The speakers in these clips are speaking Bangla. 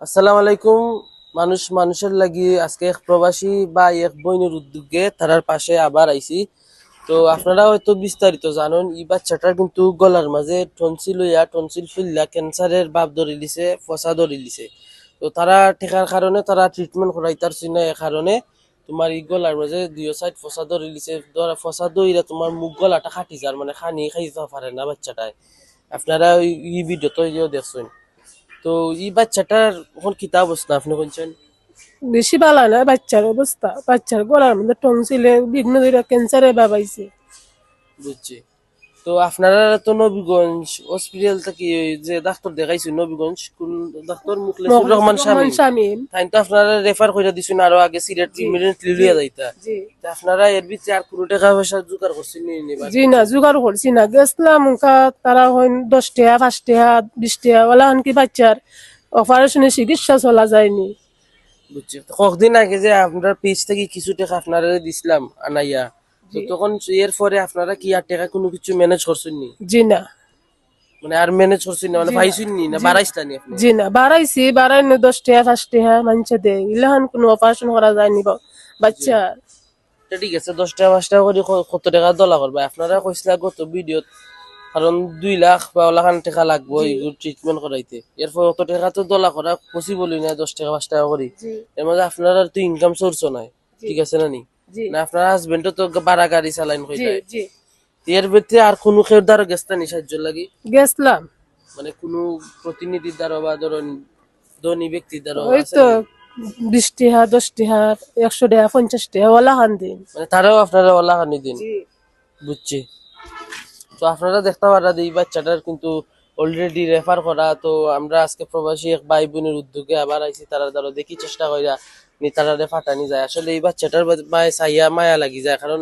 আসসালামু আলাইকুম। মানুষ মানুষের লাগি আজকে এক প্রবাসী বা এক বইনের উদ্যোগে তারার পাশে আবার আইছি। তো আপনারা হয়তো বিস্তারিত জানেন, এই বাচ্চাটার কিন্তু গলার মাঝে টনসিল হইয়া টনসিল ফুললা ক্যান্সারের বাপ ধরে দিছে ফসা ধরে দিছে তো তারা ঠেকার কারণে তারা ট্রিটমেন্ট করাইতার চিনে এ কারণে তোমার এই গলার মাঝে দুই সাইড ফসা ধরে দিছে ধরা ফসা দইরা তোমার মুখ গলাটা খাটি যার মানে খানি খাইতে পারে না বাচ্চাটায়। আপনারা ওই- ভিডিও তো দেখছেন। তো এই বাচ্চাটার এখন কিতাব অবস্থা? আপনি বলছেন? বেশি ভালো না বাচ্চার অবস্থা। বাচ্চার গলার মধ্যে টনসিলে বিঘ্ন ধরে ক্যান্সারে বাবাইছে বুঝছি। তো আপনারা তো নবীগঞ্জ হসপিটাল থেকে যে ডাক্তার দেখাইছি নবীগঞ্জ কোন ডাক্তার? মুখলেসুর রহমান শামীম তাই তো আপনারা রেফার করে দিছেন আরও আগে সিলেট ইমিডিয়েটলি লিয়া যাইতা। জি আপনারা এর ভিতরে আর কোনো টাকা পয়সা জোগাড় করছেন নি জি না জোগাড় করছি না। গেছিলাম তারা হইন দশ টাকা পাঁচ টাকা বিশ টাকা ওলা কি বাচ্চার। অপারেশনের চিকিৎসা চলা যায়নি। বুঝছি। কতদিন আগে যে আপনার পেজ থেকে কিছু টাকা আপনারা দিছিলাম আনাইয়া। তো তখন এর পরে আপনারা কি আর টাকা কোনো কিছু ম্যানেজ করছেন নি জি না। মানে আর ম্যানেজ করছেন না মানে পাইছেন নি। না বাড়াইছিলেন নি আপনি? জি না বাড়াইছি বাড়াইনি দশ টাকা পাঁচ টাকা মানুষে দেয় ইলাহান কোনো অপারেশন করা যায়নি বা- বাচ্চার তা ঠিক আছে দশ টাকা পাঁচ টাকা করে কত টাকা দলা করবা? আপনারা কইছিলা গত ভিডিওত কারণ দুই লাখ বা ওলাখান টাকা লাগবো এইগুলো ট্রিটমেন্ট করাইতে। এরপর অত টাকা তো দলা করা পসিবলই না দশ টাকা পাঁচ টাকা করে। এর মধ্যে আপনার তো ইনকাম সোর্সও নাই ঠিক আছে না নি? না আপনার হাজবেন্ডও তো বাড়া গাড়ি চালাইন কইতাই। জি। এর ভিতরে আর কোনো কেউ দ্বারা সাহায্য লাগি? গেছিলাম। মানে কোনো দ্বারা বা ধরুন ধনী দ্বারা ওই তো বিশ টাকা দশ টাকা একশো টাকা পঞ্চাশ টাকা ওলা খান দিন। মানে তারাও আপনারা ওলাখানি দিন? বুঝছি। তো আপনারা দেখতে পারা এই বাচ্চাটার কিন্তু অলরেডি রেফার করা তো আমরা আজকে প্রবাসী এক ভাই বোনের উদ্যোগে আবার আইছি তারা ধরো দেখি চেষ্টা কইরা নি তারা ফাটানি যায়। আসলে এই বাচ্চাটার মায়ে চাইয়া মায়া লাগি যায়, কারণ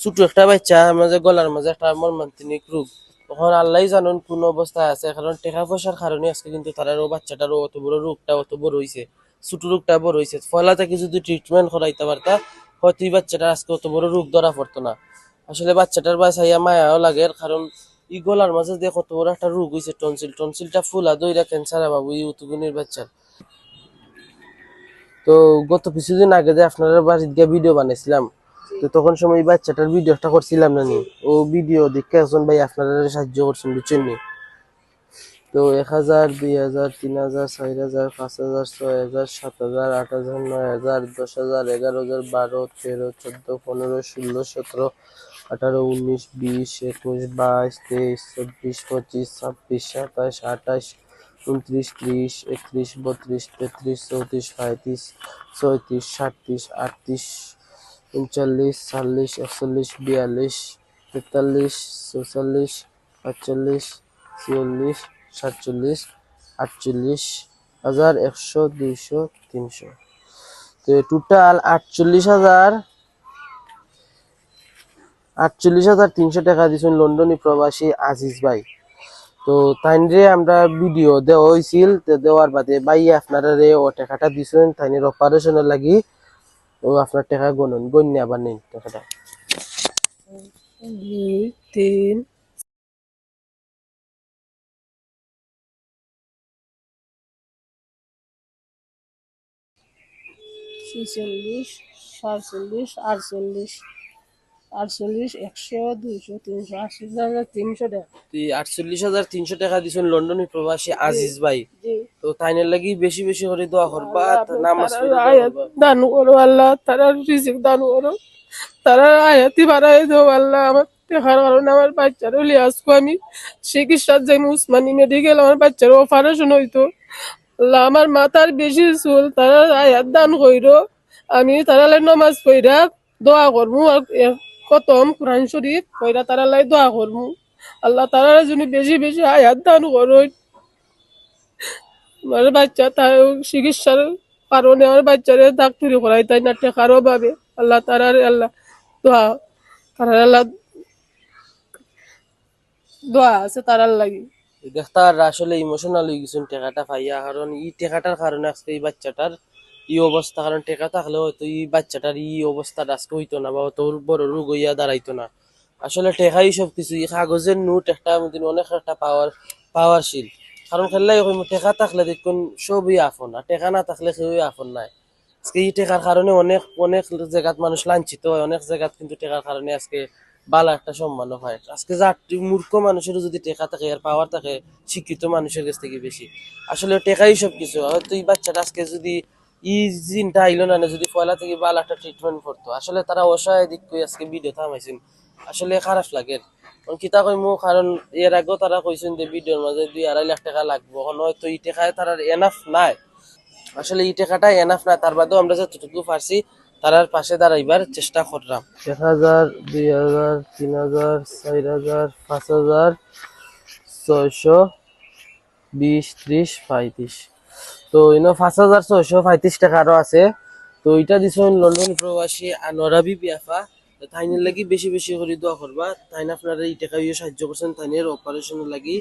ছোট একটা বাচ্চা মাঝে গলার মাঝে একটা মর্মান্তিক রোগ তখন আল্লাহ জানুন কোন অবস্থায় আছে, কারণ টাকা পয়সার কারণে আজকে কিন্তু তারারও বাচ্চাটারও অত বড় রোগটা অত বড় হইছে, ছোট রোগটা বড় হইছে। ফলা থেকে যদি ট্রিটমেন্ট করাইতে পারতা, হয়তো এই বাচ্চাটা আজকে অত বড় রোগ ধরা পড়তো না। আসলে বাচ্চাটার বাসাইয়া মায়াও লাগে কারণ ই গলার মাঝে কত বড় একটা রোগ হয়েছে টনসিল, টনসিলটা ফুলা দইরা ক্যান্সার বাবু এই উতুগুনির বাচ্চার। তো গত কিছুদিন আগে যে আপনারা বাড়িতে গিয়ে ভিডিও বানাইছিলাম, তো তখন সময় বাচ্চাটার ভিডিওটা করছিলাম না নি? ও ভিডিও দেখে একজন ভাই আপনারা সাহায্য করছেন, বুঝছেন নি? তো এক হাজার, দুই হাজার, তিন হাজার, চার হাজার, পাঁচ হাজার, ছয় হাজার, সাত হাজার, আট হাজার, নয় হাজার, দশ হাজার, এগারো হাজার, বারো, তেরো, চোদ্দ, পনেরো, ষোলো, সতেরো, আঠারো, উনিশ, বিশ, একুশ, বাইশ, তেইশ, চব্বিশ, পঁচিশ, ছাব্বিশ সাতাশ আঠাশ উনত্রিশ, ত্রিশ, একত্রিশ, বত্রিশ, তেত্রিশ, চৌত্রিশ, পঁয়ত্রিশ, ছয়ত্রিশ, সাতত্রিশ, আটত্রিশ, উনচল্লিশ চল্লিশ একচল্লিশ, বিয়াল্লিশ, তেতাল্লিশ, চৌচল্লিশ, পাঁচচল্লিশ, ছিয়াল্লিশ, সাতচল্লিশ, আটচল্লিশ, হাজার একশো, দুইশো, তিনশো। তো টোটাল আটচল্লিশ হাজার আটচল্লিশ হাজার তিনশো টাকা দিয়েছেন লন্ডনী প্রবাসী আজিজ ভাই। তো তাইনরে আমরা ভিডিও দেওয়া হয়েছিল দেওয়ার বাদে ভাই আপনারা রে ও টাকাটা দিছেন, তাইনের অপারেশনের লাগি ও আপনার টাকা গণন, গণ্য আবার নিন টাকাটা। ছেচল্লিশ, সাতচল্লিশ, আটচল্লিশ। আটচল্লিশ একশো দুইশো তিনশো আশি হাজার তিনশো টাকা। আটচল্লিশ হাজার তিনশো টাকা দিছেন লন্ডনী প্রবাসী আজিজ ভাই। তো তাইনের লাগি বেশি বেশি করে দোয়া করবা নামাজ পড়ে দান করো আল্লাহ তারা রিজিক দান করো। তারা আয়াতি বাড়াই দেবো আল্লাহ আমার দেখার কারণে আমার বাচ্চার হলে আজকে আমি চিকিৎসার যাই উসমানী মেডিকেল আমার বাচ্চার অপারেশন হইতো। আল্লাহ আমার মাথার বেশি চুল তারা আয়াত দান কইরো। আমি তারালে নমাজ পইরা দোয়া করমু খতম, কোরআন শরীফ কইরা তারালাই দোয়া করমু। আল্লাহ তারা যদি বেশি বেশি আয়াত দান করো আমার বাচ্চা তার চিকিৎসার কারণে আমার বাচ্চারে ডাক্তারি করাই তাই না টেকারও ভাবে আল্লাহ তারার আল্লাহ দোয়া তারার আল্লাহ দোয়া আছে তারার লাগি আর আসলে ইমোশনাল হয়ে গেছেন টেকাটা পাইয়া। কারণ এই টাকাটার কারণে আজকে এই বাচ্চাটার এই অবস্থা, কারণ টাকা থাকলে হয়তো এই বাচ্চাটার ই অবস্থাটা আজকে হইতো না বা অত বড় রোগ হইয়া দাঁড়াইতো না। আসলে টেকাই সব কিছু এই কাগজের নোট একটা অনেক একটা পাওয়ার, পাওয়ারশীল। কারণ খেললাই টেকা থাকলে দেখুন সবই আফন আর টেকা না থাকলে কেউই আফন নাই। আজকে এই টেকার কারণে অনেক অনেক জায়গাত মানুষ লাঞ্ছিত হয়, অনেক জায়গাত কিন্তু টেকার কারণে আজকে বালা একটা সম্মানও হয়। আজকে যা মূর্খ মানুষের যদি টেকা থাকে আর পাওয়ার থাকে, শিক্ষিত মানুষের কাছ থেকে বেশি। আসলে টেকাই সব কিছু হয়তো এই বাচ্চাটা আজকে যদি ই জিনটা আইলো না যদি পয়লা থেকে বালা একটা ট্রিটমেন্ট করতো। আসলে তারা অসহায় দিক করে আজকে ভিডিও থামাইছেন। আসলে খারাপ লাগে। কারণ কিতা কইমু, কারণ এর আগেও তারা কইছেন যে ভিডিওর মাঝে দুই আড়াই লাখ টাকা লাগবে। এখন হয়তো এই টাকায় তার এনাফ নাই। আসলে এই টাকাটা এনাফ না তার বাদেও আমরা যতটুকু পারছি তারার পাশে দাঁড়াইবার চেষ্টা করলাম। এক হাজার, দুই হাজার, তিন হাজার, চার হাজার, পাঁচ হাজার, ছয়শো, বিশ, ত্রিশ, পঁয়ত্রিশ। তো ইনো পাঁচ হাজার ছয়শো পঁয়ত্রিশ টাকা আরও আছে। তো এটা দিছেন লন্ডন প্রবাসী আনোয়ারাবি বিয়াফা তো তাইনের লাগি বেশি বেশি করে দোয়া করবা তাই না আপনারা এই টাকা ইয়ে সাহায্য করছেন তাইনের অপারেশনের লাগি।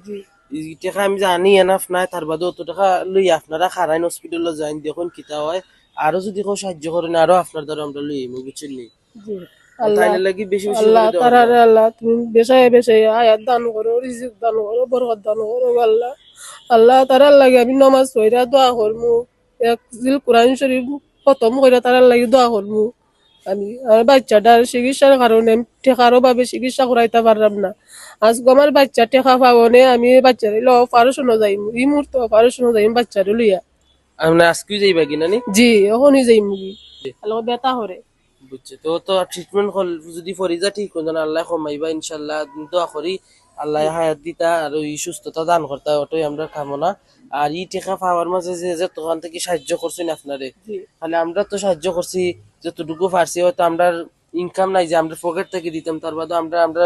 এই টাকা আমি জানি এনাফ নাই তার বাদে অত টাকা লই আপনারা খারাইন হসপিটালে যাইন দেখুন কিতা হয়। আরও যদি কেউ সাহায্য করেন আরও আপনার দ্বারা আমরা লই আমি বুঝছেন নি? তাইনের লাগি বেশি বেশি আল্লাহ দোয়া আল্লাহ তুমি বেশায় বেশায় আয়াত দান করো রিজিক দান করো বরকত দান করো আল্লাহ। আল্লাহ তারার লাগে আমি নমাজ পড়া দোয়া করমু। এক জিল কোরআন শরীফ খতম কইরা তারার লাগে দোয়া করমু। আমি আমার বাচ্চাটার চিকিৎসার কারণে আমি টেকারও ভাবে চিকিৎসা করাইতে পারলাম না। আজকে আমার বাচ্চা টেকা পাবনে আমি বাচ্চার ল অপারেশনও যাইমু। এই মুহূর্তে অপারেশনও যাইম বাচ্চার লইয়া। আমরা আজকে যাইবা কিনা নি জি এখনই যাইমু আল্লাহ বেতা হরে বুঝছে তো তো ট্রিটমেন্ট হল যদি ফরিজা ঠিক কোন আল্লাহ কমাইবা ইনশাল্লাহ দোয়া করি। আল্লাহ হায়াত দিতা আর ওই সুস্থতা দান করতা ওটাই আমরা কামনা আর ই টেকা পাওয়ার মাঝে যে যে তখন থেকে সাহায্য করছেন আপনারে খালি আমরা তো সাহায্য করছি যতটুকু পারছি হয়তো আমরা ইনকাম নাই যে আমরা পকেট থেকে দিতাম তার বাদে আমরা আমরা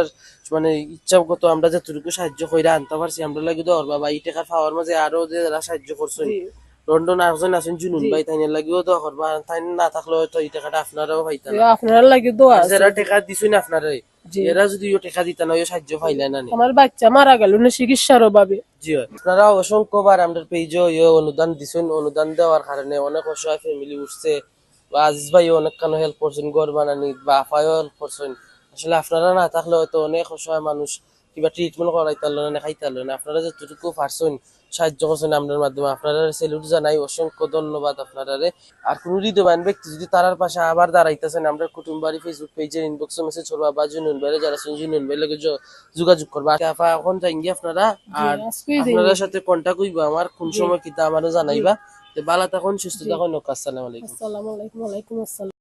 মানে ইচ্ছা ইচ্ছাগত আমরা যতটুকু সাহায্য কইরা আনতে পারছি আমরা লাগি দর বাবা এই টাকা পাওয়ার মাঝে আরও যে যারা সাহায্য করছেন জি লন্ডন আরেকজন আছেন জুনুন ভাই তাই লাগিও দোয়া করবা তাই না থাকলে হয়তো এই টাকাটা আপনারাও পাইতেন আপনার লাগে দোয়া। যারা টাকা দিছুন আপনারে জি। এরা যদি ও টাকা দিতেন ওই সাহায্য না আমার বাচ্চা মারা গেল না চিকিৎসার অভাবে। জি আপনারা অসংখ্যবার আমাদের পেজে অনুদান দিছেন অনুদান দেওয়ার কারণে অনেক অসহায় ফ্যামিলি উঠছে। বা আজিজ ভাই অনেক কানো হেল্প করছেন ঘর বানানি বা হেল্প করছেন। আসলে আপনারা না থাকলে হয়তো অনেক অসহায় মানুষ কিবা ট্রিটমেন্ট করাইতে পারল না খাইতে পারল না আপনারা যতটুকু পারছেন সাহায্য করছেন আপনার মাধ্যমে আপনারা সেলুট জানাই অসংখ্য ধন্যবাদ আপনারা আর কোন হৃদয়বান ব্যক্তি যদি তারার পাশে আবার দাঁড়াইতেছেন আমরা কুটুম্বারি ফেসবুক পেজের ইনবক্সে মেসেজ করবা বা জুনুন ভাইরে যারা আছেন জুনুন ভাই লাগে যোগাযোগ করবা। আফা এখন যাই আপনারা আর আপনাদের সাথে কন্টাক্ট হইবা আমার কোন সময় কিতা আমারও জানাইবা। তো বালা তখন সুস্থ তখন আসসালামু আলাইকুম। আসসালামু আলাইকুম ওয়ালাইকুম আসসালাম।